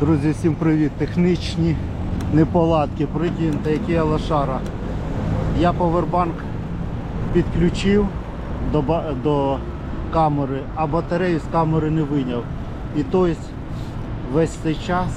Друзі, всім привіт! Технічні неполадки. Прикиньте, який я лошара. Я повербанк підключив до, до камери, а батарею з камери не виняв. І тобто весь цей час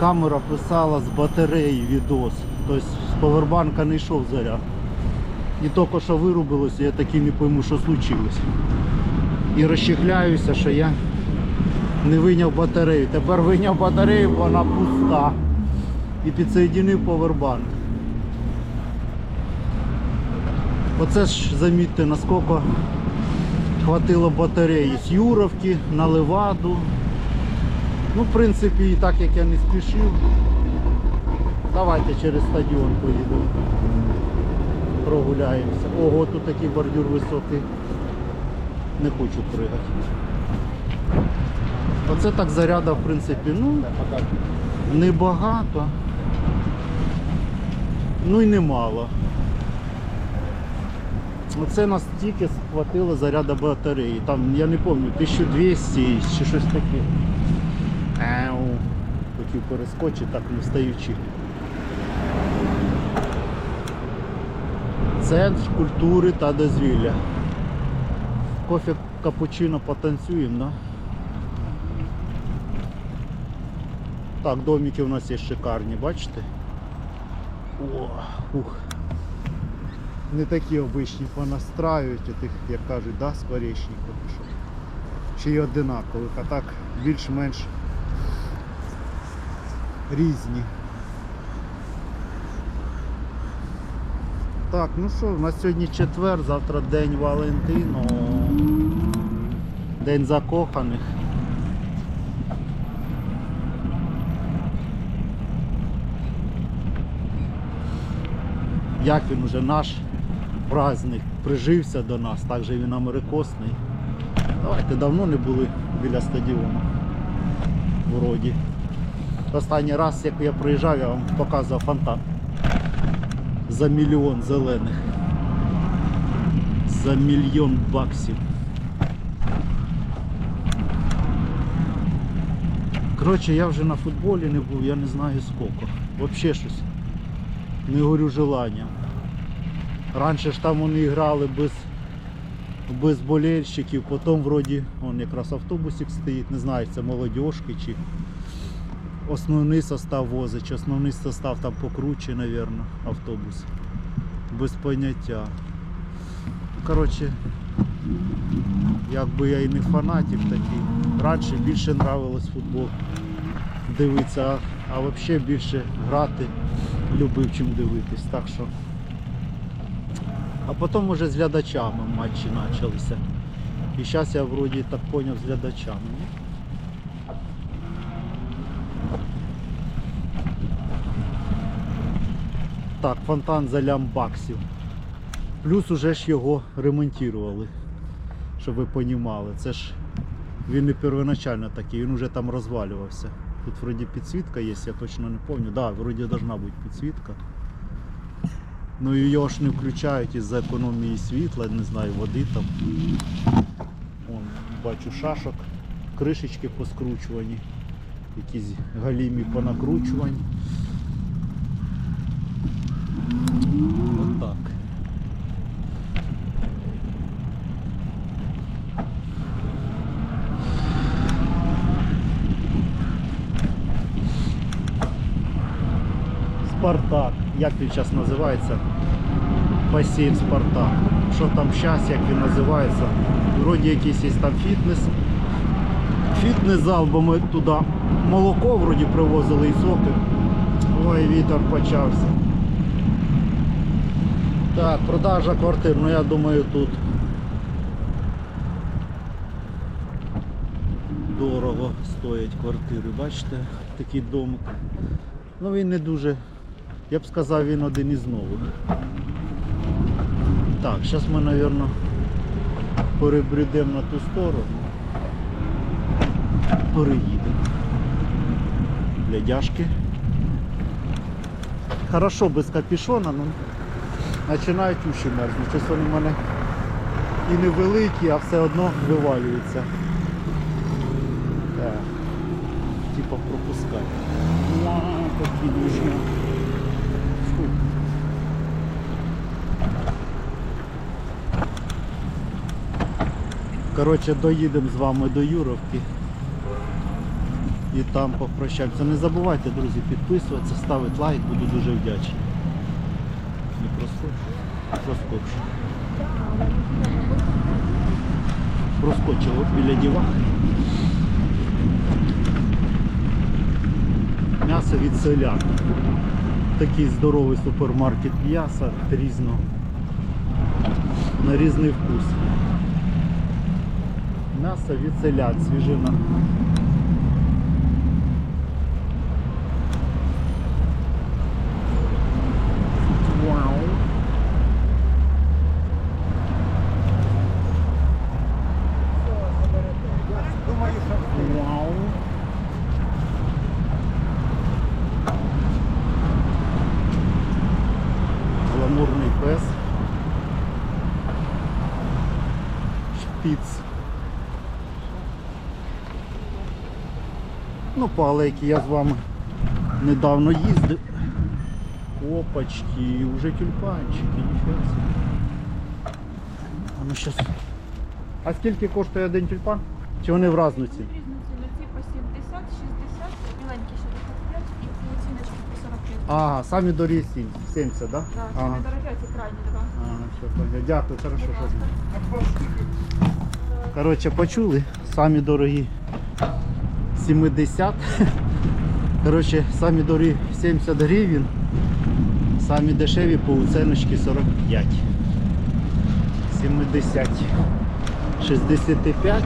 камера писала з батареї відос. Тобто з повербанка не йшов заряд. І тільки що вирубилося, я таки не пойму, що случилось. І розчехляюся, що я не вийняв батарею. Тепер вийняв батарею, бо вона пуста. І підсоєдинив повербанк. Оце ж замітьте, наскільки хватило батареї з Юровки на Леваду. Ну, в принципі, і так як я не спішив, давайте через стадіон поїдемо. Прогуляємося. Ого, тут такий бордюр високий. Не хочу пригати. Оце так заряда, в принципі, ну, небагато. Ну і немало. Оце нас тільки схватило заряда батареї. Там, я не пам'ятаю, 1200 чи щось таке. Ау. Хотів перескочити, так не встаючи. Центр культури та дозвілля. Кофе капучино потанцюємо, да? Так, домики у нас є шикарні, бачите? О, ух. Не такі обичні понастраюють, тих, як кажуть, да, скворечників. Що. Ще й одинакових, а так більш-менш різні. Так, ну що, у нас сьогодні четвер, завтра день Валентину, день закоханих. Як він уже наш праздник прижився до нас, так же він америкосний. Давайте давно не були біля стадіону. Вроді. Останній раз, як я приїжджав, я вам показував фонтан за мільйон зелених. За мільйон баксів. Коротше, я вже на футболі не був, я не знаю скільки. Взагалі щось. Не горю желанням. Раніше ж там вони грали без, без болельщиків, потім вроді вон якраз автобусик стоїть, не знаю, це молодіжки чи основний состав возить, основний состав там покруче, мабуть, автобус. Без поняття. Коротше, якби я і не фанатик такий. Раніше більше нравилось футбол дивитися, а, а взагалі більше грати любив чим дивитись. Так що. А потім уже з глядачами матчі почалися. І зараз я вроді так зрозумів з глядачами. Так, фонтан за лям баксів. Плюс уже ж його ремонтували, щоб ви розуміли. Це ж він не первоначально такий, він вже там розвалювався. Тут вроді підсвітка є, я точно не пам'ятаю. Да, вроді должна бути підсвітка. Ну і його ж не включають із-за економії світла, не знаю, води там. Вон, бачу шашок, кришечки поскручувані, якісь галімі понакручувані. Отак. Спартак. Як він зараз називається? Басейн Спартак. Що там зараз, як він називається? Вроді якийсь є там фітнес. Фітнес-зал, бо ми туди молоко вроді привозили і соки. Ой, вітер почався. Так, продажа квартир, ну я думаю тут дорого стоять квартири, бачите, такий домик. Ну він не дуже, я б сказав, він один із нових. Так, зараз ми, мабуть, перебредемо на ту сторону. Переїдемо. Глядяшки. Хорошо без капюшона, ну починають уші мерзнути. Щось вони в мене і невеликі, а все одно вивалюються. Так. Типа пускай. Такі дуже. Коротше, доїдемо з вами до Юровки. І там попрощаємося. Не забувайте, друзі, підписуватися, ставити лайк, буду дуже вдячний. Не проскочу. Проскочу. Проскочило біля діва. М'ясо від селян. Такий здоровий супермаркет м'яса різного. На різний вкус. М'ясо від селян, свіжина. Вау. Вау. Гламурний пес. Шпіц. Ну, по алейки я з вами недавно їздив. Опачки, уже тюльпанчики, ніфіга собі. А ну щас. А скільки коштує один тюльпан? Чи вони в разну ціну? Різні ціни. Ці по 70, 60, біленькі 65 і ці оціночки по 45. Ага, самі дорогі сім- 70, так? Да? Це Ага. не дороге, це крайні два. Ага, все, понял. Дякую, хорошо, що. Коротше, почули, самі дорогі 70. Коротше, самі дорогі 70 гривень, самі дешеві по уценочці 45. 70. 65.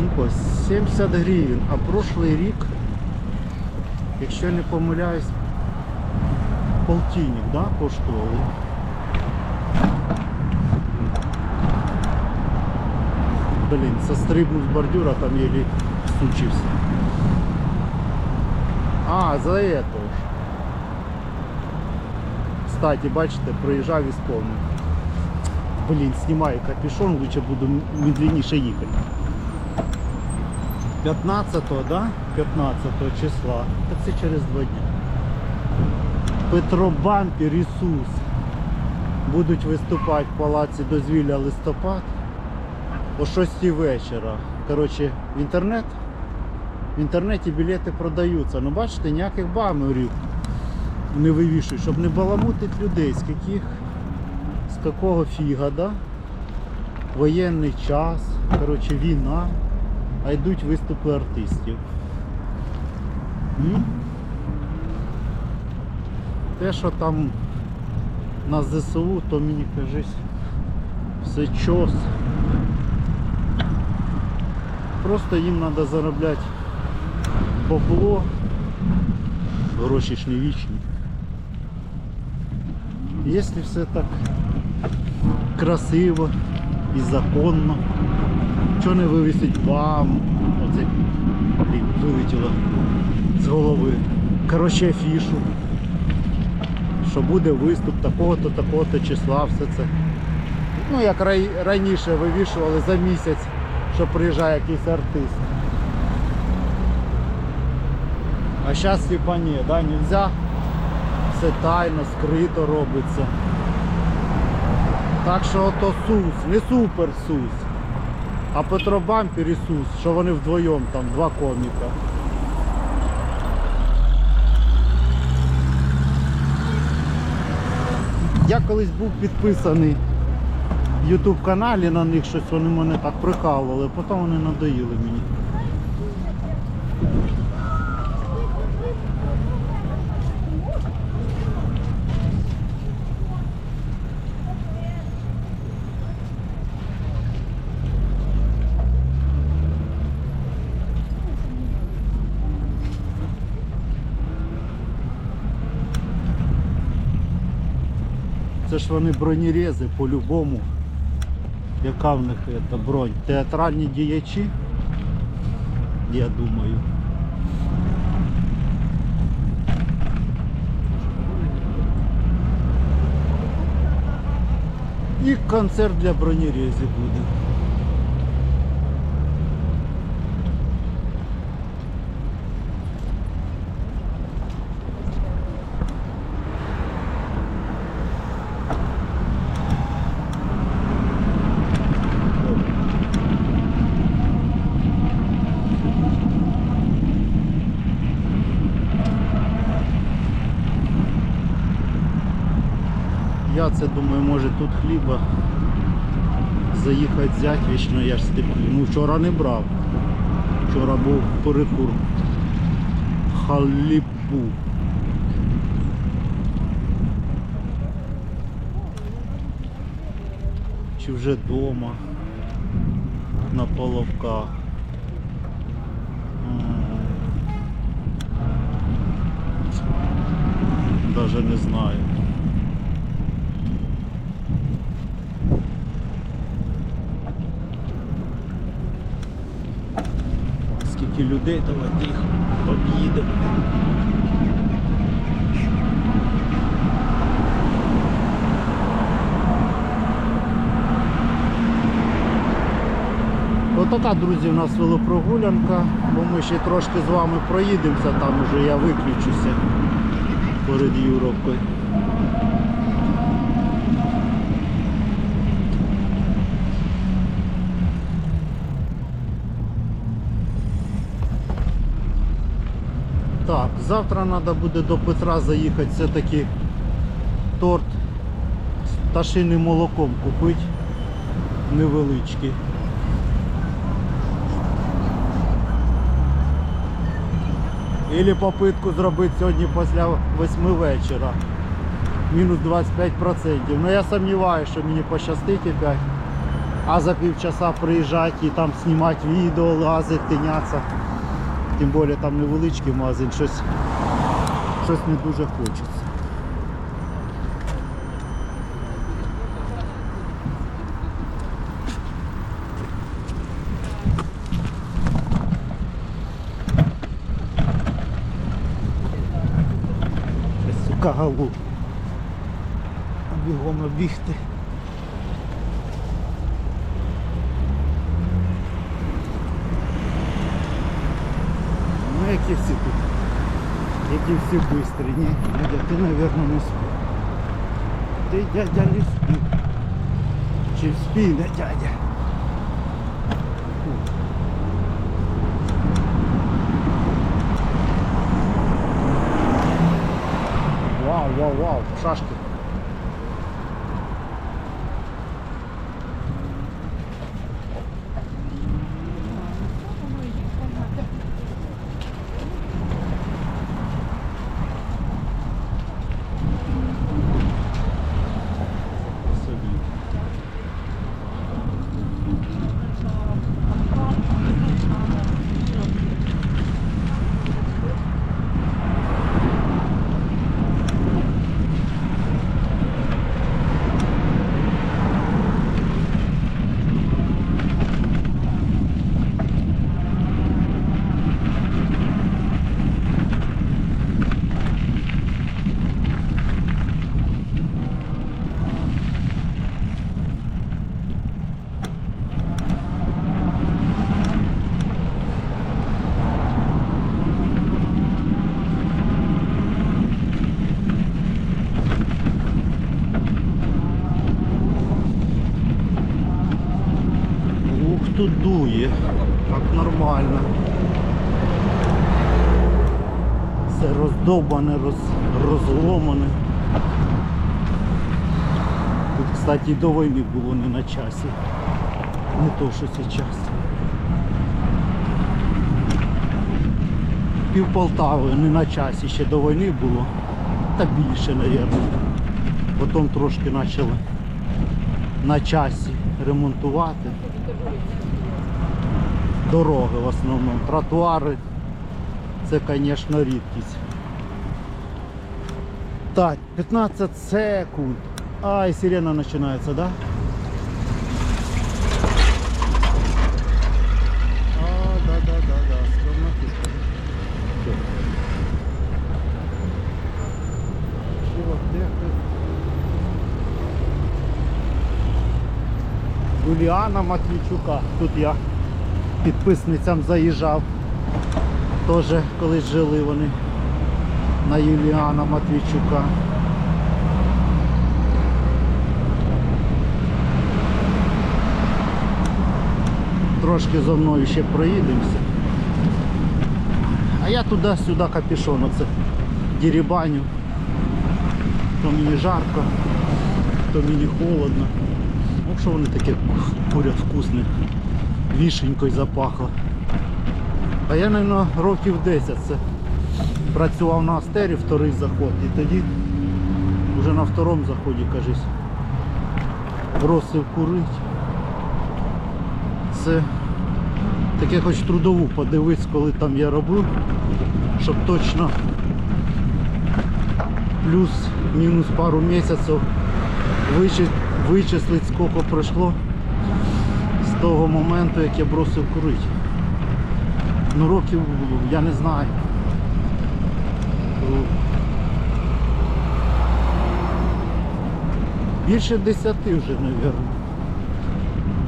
Ну, по 70 гривень. А прошлий рік, якщо не помиляюсь, полтинник, да, коштували. Блін, сострибнув з бордюра, там еле стучився. А, за это. Кстати, бачите, проїжджав і сповнив. Блін, знімаю капюшон, лучше буду медленніше їхати. 15-го, да? 15 числа. Та це через два дні. Петробампір Ісус будуть виступати в палаці дозвілля листопад о 6 вечора. Коротше, інтернет. В інтернеті білети продаються. Ну бачите, ніяких банерів не вивішують, щоб не баламутити людей, з яких, з якого фіга? Воєнний час, коротше, війна, а йдуть виступи артистів. М? Те, що там на ЗСУ, то мені кажись, все чос. Просто їм треба заробляти бабло, гроші ж не вічні. Якщо все так красиво і законно, чого не вивісить вам, оце вилетіло з голови. Коротше афішу, що буде виступ такого-то, такого-то числа, все це. Ну, як раніше вивішували за місяць, що приїжджає якийсь артист. А зараз типа ні, да, нельзя. Все тайно, скрито робиться. Так що ото Сус, не супер Сус, а Петро Бампер і Сус, що вони вдвоєм там, два коміка. Я колись був підписаний в YouTube каналі на них щось вони мене так прикалували, потім вони надоїли мені. Це ж вони бронерези по-любому. Яка в них це бронь? Театральні діячі? Я думаю. І концерт для бронерези буде. Прогулятися, думаю, може тут хліба заїхати взяти, вічно я ж степлю. Ну вчора не брав. Вчора був перекур. Халібу. Чи вже вдома на половках. Даже не знаю. Людей, давайте їх об'їдемо. Отака, друзі, у нас велопрогулянка, бо ми ще трошки з вами проїдемося, там уже я виключуся перед Європою. Так, завтра треба буде до Петра заїхати все-таки торт з пташиним молоком купити невеличкий. Или попитку зробити сьогодні після 8 вечора. Мінус 25%. Ну я сумніваюся, що мені пощастить опять. А за півчаса приїжджати і там знімати відео, лазити, тинятися. Тим більше там невеличкий магазин, щось, щось не дуже хочеться. Сука галу. Бігом обігти. Ну які всі тут. Які всі бистрі. Ні, дядя, ти, мабуть, не спів. Ти, дядя, не спів. Чи спів, не дядя? Вау, вау, вау, шашки. Собі. Ух, тут дує. Так нормально. Все роздовбане, роз, розломане. Тут, кстати, до війни було не на часі. Не то, що зараз. Пів Полтави не на часі, ще до війни було. Та більше, мабуть. Потім трошки почали на часі ремонтувати. Дороги в основному. Тротуари це, звісно, рідкість. Так, 15 секунд. Ай, сирена починається, да? А, да, да, да, да. Скромно фішка. Все. Філотехи. Юліана Матвійчука. Тут я підписницям заїжджав. Теж колись жили вони на Юліана Матвійчука. Трошки зо мною ще проїдемося. А я туди-сюди капішон, оце дірібаню. То мені жарко. то мені холодно. Ну що вони таке курять вкусне. Вішенькою запахло. А я, мабуть, років 10 це працював на Астері, вторий заход. І тоді вже на второму заході, кажись, бросив курить. Це таке хоч трудову подивись, коли там я робив, щоб точно плюс-мінус пару місяців вичислити, скільки пройшло того моменту, як я бросив курити. Ну років я не знаю. Більше 10 вже, мабуть.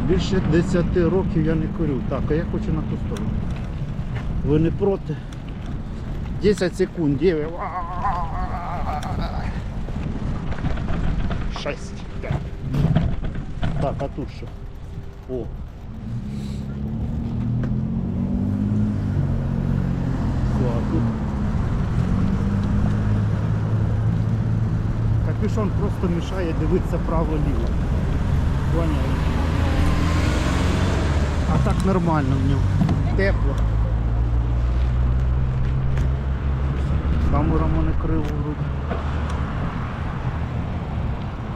Більше 10 років я не курю. Так, а я хочу на ту сторону. Ви не проти? 10 секунд, 9. 6. 5. Так, а тут що? О. Все, а тут. Капюшон просто мішає дивитися право-ліво. А так нормально в ньому. Тепло. Камера мене криво вроде.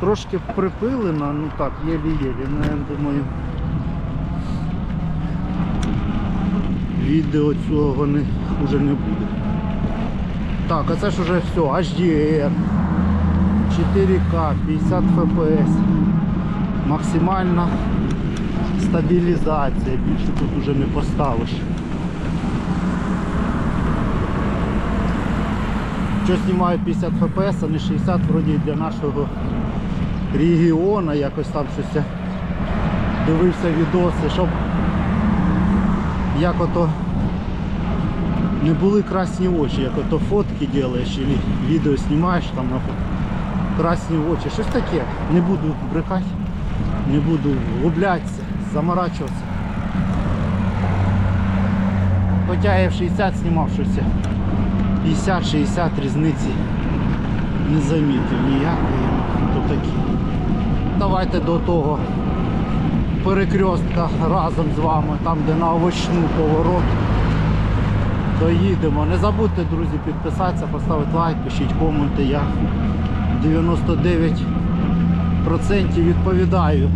Трошки припилена, ну так, єлі-єлі, ну я думаю. Відео цього не, вже не буде. Так, а це ж уже все, HDR. 4К, 50 FPS. Максимальна стабілізація. Більше тут вже не поставиш. Що знімаю 50 FPS, а не 60 вроді для нашого регіону. Якось там щось дивився відоси, щоб як ото не були красні очі, як ото фотки робиш, або відео знімаєш там на красні очі. Щось таке. Не буду брехати, не буду гублятися, заморачуватися. Хоча я в 60 знімав щось. 50-60 різниці не замітив ніякої. То такі. Давайте до того перекрестка разом з вами, там де на овочну поворот. Доїдемо. Не забудьте, друзі, підписатися, поставити лайк, пишіть коменти. Я 99% відповідаю.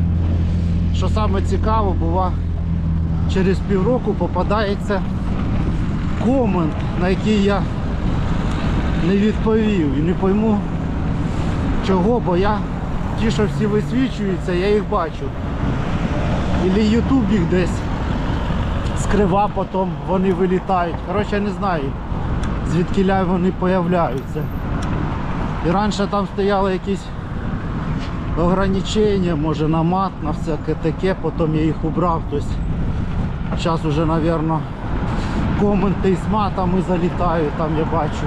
Що саме цікаво, бува, через півроку попадається комент, на який я не відповів і не пойму чого, бо я ті, що всі висвічуються, я їх бачу. Ілі Ютуб їх десь скрива, потім вони вилітають. Коротше, я не знаю, звідки вони появляються. І раніше там стояли якісь ограничення, може на мат, на всяке таке, потім я їх убрав. Тобто зараз вже, мабуть, коменти з матами залітають, там я бачу.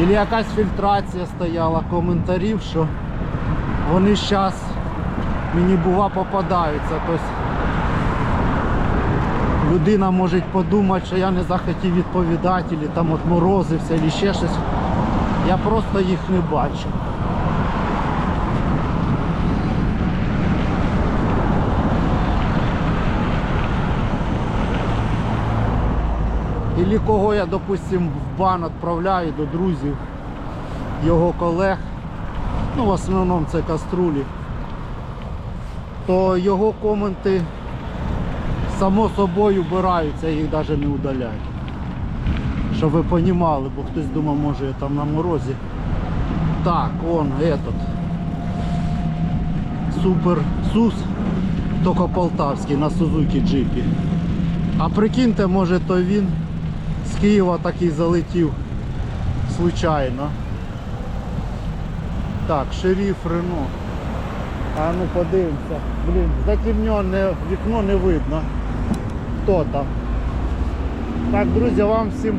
Или якась фільтрація стояла коментарів, що вони зараз мені бува попадаються. Тобто людина може подумати, що я не захотів відповідати, або там отморозився, або ще щось. Я просто їх не бачу. Ілі кого я, допустим, в бан відправляю до друзів, його колег, ну в основному це каструлі, то його коменти само собою вбираються, їх навіть не удаляю. Щоб ви розуміли, бо хтось думав, може я там на морозі. Так, он этот. Супер Сус, тільки полтавський на Сузуки джипі. А прикиньте, може то він з Києва такий залетів случайно. Так, шериф Рено. А ну подивимося. Блін, затемнене вікно не видно. Хто там? Так, друзі, вам всім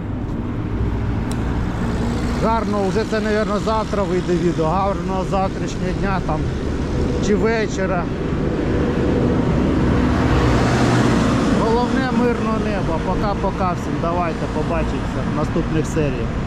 гарного, вже це, мабуть, завтра вийде відео. Гарного завтрашнього дня там чи вечора. Головне мирного неба. Пока-пока всім. Давайте побачимося в наступних серіях.